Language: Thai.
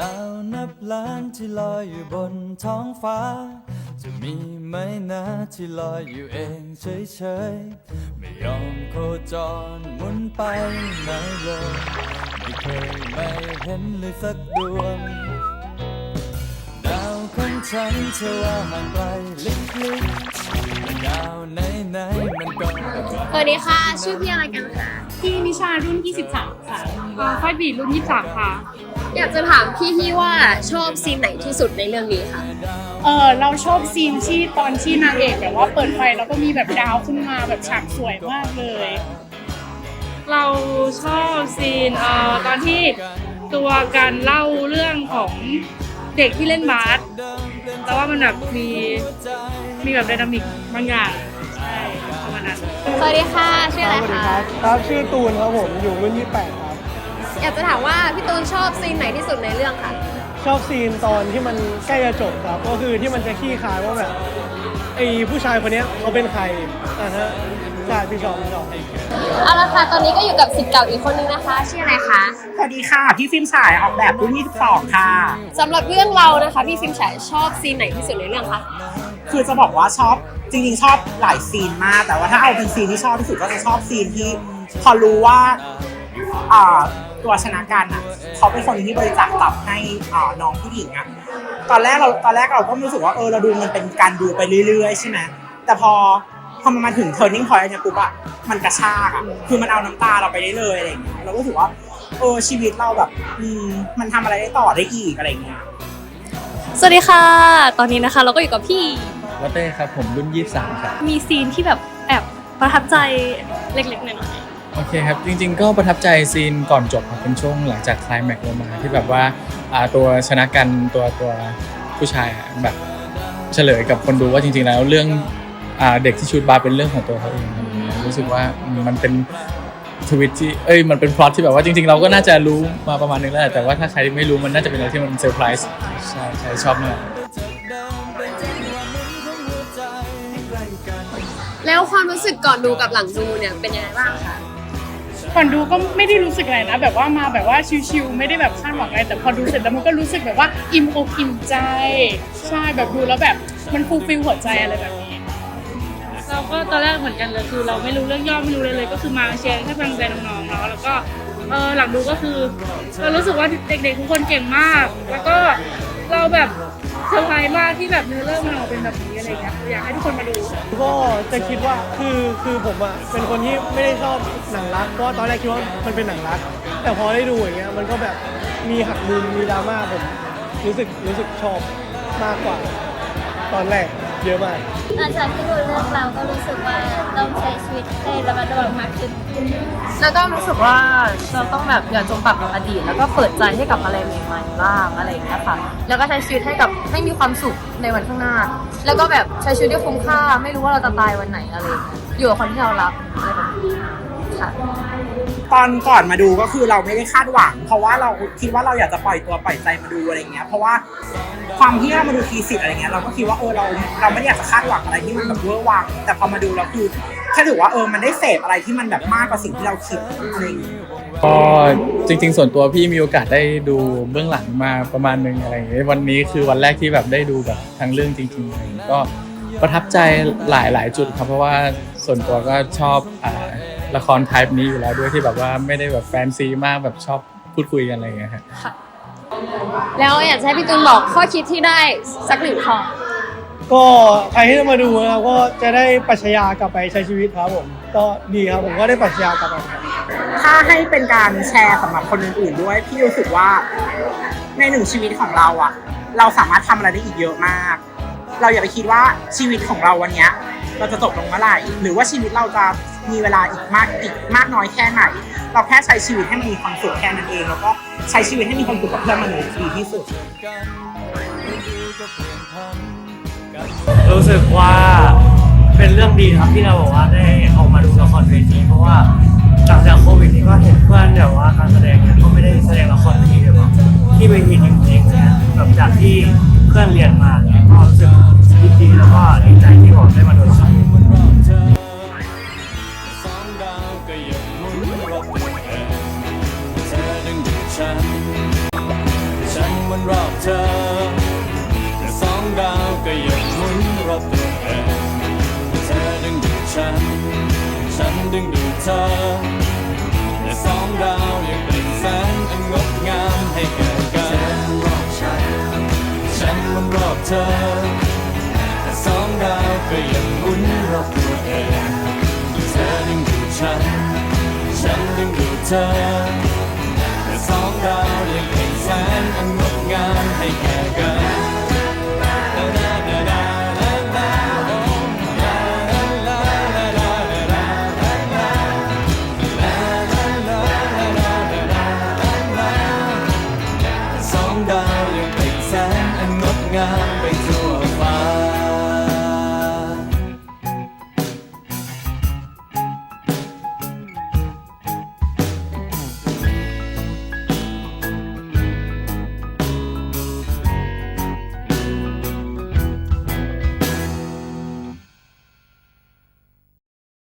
ดาวนับล้านที่ลอยอยู่บนท้องฟ้า จะมีไหมนะที่ลอยอยู่เองเฉยๆ ไม่ยอมโคจรหมุนไปไหนเลย ไม่เคยไม่เห็นเลยสักดวง ดาวของฉันเชื่อว่าห่างไกลลิบลิบแต่ดาวไหนๆมันก็ไม่ไกลสวัสดีค่ะ ชื่อพี่อะไรกันคะ พี่นิชารุ่น 23 ค่ะเอ่อค่อยบีรุ่น 23 ค่ะ อยากจะถามพี่ที่ว่าชอบซีนไหนที่สุดในเรื่องนี้ค่ะเออเราชอบซีนที่ตอนที่นางเอกแบบว่าเปิดไฟแล้วก็มีแบบดาวขึ้นมาแบบฉากสวยมากเลย เราชอบซีนเอ่อตอนที่ตัวการเล่าเรื่องของเด็กที่เล่นบาสแต่ว่ามันแบบมีมีแบบไดนามิกบางอย่างใช่ประมาณนั้น สวัสดีค่ะชื่ออะไรสวัสดีคะครับครับชื่อตูนครับผมอยู่รุ่นที่8ครับ อยากจะถามว่าพี่ตูนชอบซีนไหนที่สุดในเรื่องค่ะ ชอบซีนตอนที่มันใกล้จะจบครับ ก็คือที่มันจะขี้คายว่าแบบไอ้ผู้ชายคนเนี้ยเขาเป็นใครอ่าฮะใช่พี่ชอบพี่ชอบเอาละค่ะ ตอนนี้ก็อยู่กับสิทธิ์เก่าอีกคนนึงนะคะ ชื่ออะไรคะ สวัสดีค่ะ พี่ฟิล์มฉายออกแบบรุ่น22 ค่ะ สำหรับเรื่องเรานะคะ พี่ฟิล์มฉายชอบซีนไหนที่สุดในเรื่องคะ คือจะบอกว่าชอบจริงๆ ชอบหลายซีนมาก แต่ว่าถ้าเอาเป็นซีนที่ชอบที่สุดก็จะชอบซีนที่พอรู้ว่าอ่า ตัวชนะการอะเขาเป็นคนที่บริจาคตับให้อ่าน้องผู้หญิงอะตอนแรกเราตอนแรกเราก็รู้สึกว่าเออเราดูมันเป็นการดูไปเรื่อยๆใช่ไหมแต่พอพอมันมาถึง turning point เนี่ยปุ๊บอะมันกระชากอะคือมันเอาน้ำตาเราไปได้เลยอะไรอย่างเงี้ยเราก็รู้สึกว่าเออชีวิตเราแบบอืมมันทำอะไรได้ต่อได้อีกอะไรอย่างเงี้ยสวัสดีค่ะ ตอนนี้นะคะเราก็อยู่กับพี่ลอตเต้ครับผมรุ่น 23 ครับ มีซีนที่แบบแอบประทับใจเล็กๆหน่อย โอเคครับ จริง ๆ ก็ประทับใจซีนก่อนจบครับเป็นช่วงหลังจากคลายแม็กซ์ลงมาที่แบบว่าอ่าตัวชนะกันตัวตัวผู้ชายอะแบบเฉลยกับคนดูว่าจริง ๆ แล้วเรื่องอ่าเด็กที่ชูดบาร์เป็นเรื่องของตัวเขาเองรู้สึกว่ามันเป็นทวิตที่เอ้ยมันเป็นพล็อตที่แบบว่าจริง ๆ เราก็น่าจะรู้มาประมาณนึงแล้วแหละแต่ว่าถ้าใครไม่รู้มันน่าจะเป็นอะไรที่มันเซอร์ไพรส์ใช่ใช่ชอบมาก แล้วความรู้สึกก่อนดูกับหลังดูเนี่ยเป็นยังไงบ้างคะ ก่อนดูก็ไม่ได้รู้สึกอะไรนะ แบบว่ามาแบบว่าชิวๆไม่ได้แบบคาดหวังอะไรแต่พอดูเสร็จแล้วมันก็รู้สึกแบบว่าอิ่มอกอิ่มใจ ใช่แบบดูแล้วแบบมันฟูลฟิลหัวใจอะไรแบบนี้ เราก็ตอนแรกเหมือนกันเลยคือ เราไม่รู้เรื่องย่อไม่รู้เลยเลย ก็คือมาเชียร์ให้กำลังใจน้องๆเนาะแล้วก็เออหลังดูก็คือเรารู้สึกว่าเด็กๆทุกคนเก่งมาก แล้วก็เราแบบ เซอร์ไพรส์มากที่แบบเนื้อเรื่องมันออกมาเป็นแบบนี้อะไรอย่างเงี้ยอยากให้ทุกคนมาดูก็จะคิดว่าคือคือผมอะเป็นคนที่ไม่ได้ชอบหนังรักเพราะว่าตอนแรกคิดว่ามันเป็นหนังรัก แต่พอได้ดูอย่างเงี้ยมันก็แบบมีหักมุมมีดราม่าผมรู้สึกรู้สึกชอบมากกว่า ตอนแรกเยอะมาก หลังจากที่ดูเรื่องเราก็รู้สึกว่า ต้องใช้ชีวิตให้ระมัดระวังมากขึ้นแล้วก็รู้สึกว่าเราต้องแบบอย่าจมปักกับอดีต แล้วก็เปิดใจให้กับอะไรใหม่ๆบ้างอะไรอย่างเงี้ยค่ะ แล้วก็ใช้ชีวิตให้กับให้มีความสุขในวันข้างหน้า แล้วก็แบบใช้ชีวิตที่คุ้มค่า ไม่รู้ว่าเราจะตายวันไหนอะไรอย่างเงี้ยอยู่กับคนที่เรารักอะไรแบบนี้ ค่ะ ตอนก่อนมาดูก็คือเราไม่ได้คาดหวัง เพราะว่าเราคิดว่าเราอยากจะปล่อยตัวปล่อยใจมาดูอะไรเงี้ย เพราะว่าความที่เรามาดูทีสิทธ์อะไรเงี้ยเราก็คิดว่าเออเราเราไม่ได้อยากจะคาดหวังอะไรที่มันแบบเวอร์วัง แต่พอมาดูเราคือแค่ถือว่าเออมันได้เสพอะไรที่มันแบบมากกว่าสิ่งที่เราคิดอะไรอย่างเงี้ยก็จริง ๆ ส่วนตัวพี่มีโอกาสได้ดูเบื้องหลังมาประมาณนึงอะไรอย่างเงี้ยวันนี้คือวันแรกที่แบบได้ดูแบบทั้งเรื่องจริงๆอะไรอย่างเงี้ยก็ประทับใจหลายหลายจุดครับเพราะว่าส่วนตัวก็ชอบอ่า ละครไทป์นี้อยู่แล้วด้วยที่แบบว่าไม่ได้แบบแฟนซีมากแบบชอบพูดคุยกันอะไรอย่างเงี้ยครับแล้วอยากจะให้พี่ตูนบอกข้อคิดที่ได้สักหนึ่งข้อก็ใครที่จะมาดูนะครับก็จะได้ปรัชญากลับไปใช้ชีวิตครับผมก็ดีครับผมก็ได้ปรัชญากลับไปครับ ถ้าให้เป็นการแชร์สำหรับคนอื่นๆด้วยพี่รู้สึกว่าในหนึ่งชีวิตของเราอะเราสามารถทำอะไรได้อีกเยอะมาก เราอย่าไปคิดว่าชีวิตของเราวันเนี้ย เราจะจบลงเมื่อไหร่หรือว่าชีวิตเราจะ มีเวลาอีกมากอีกมากน้อยแค่ไหน เราแค่ใช้ชีวิตให้มันมีความสุขแค่นั้นเอง แล้วก็ใช้ชีวิตให้มีความสุขกับเพื่อนมนุษย์ดีที่สุดรู้สึกว่าเป็นเรื่องดีครับที่เราบอกว่าได้ออกมาดูละครเวทีเพราะว่าหลังจากโควิดนี่ก็เห็นเพื่อนแบบว่าการแสดงเนี่ยเขาไม่ได้แสดงละครเวทีแบบที่เวทีจริงๆเนี่ยแบบจากที่เพื่อนเรียนมาก็รู้สึกดีแล้วก็ดีใจที่บอกได้มาดูละคร ฉันดึงดูดเธอแต่สองดาวยังเป็นแสงอันงดงามให้แก่กันฉันรอบฉันฉันมุนรอบเธอแต่สองดาวก็ยังหมุนรอบตัวเองเธอดึงดูดฉันฉันดึงดูดเธอแต่สองดาว 내가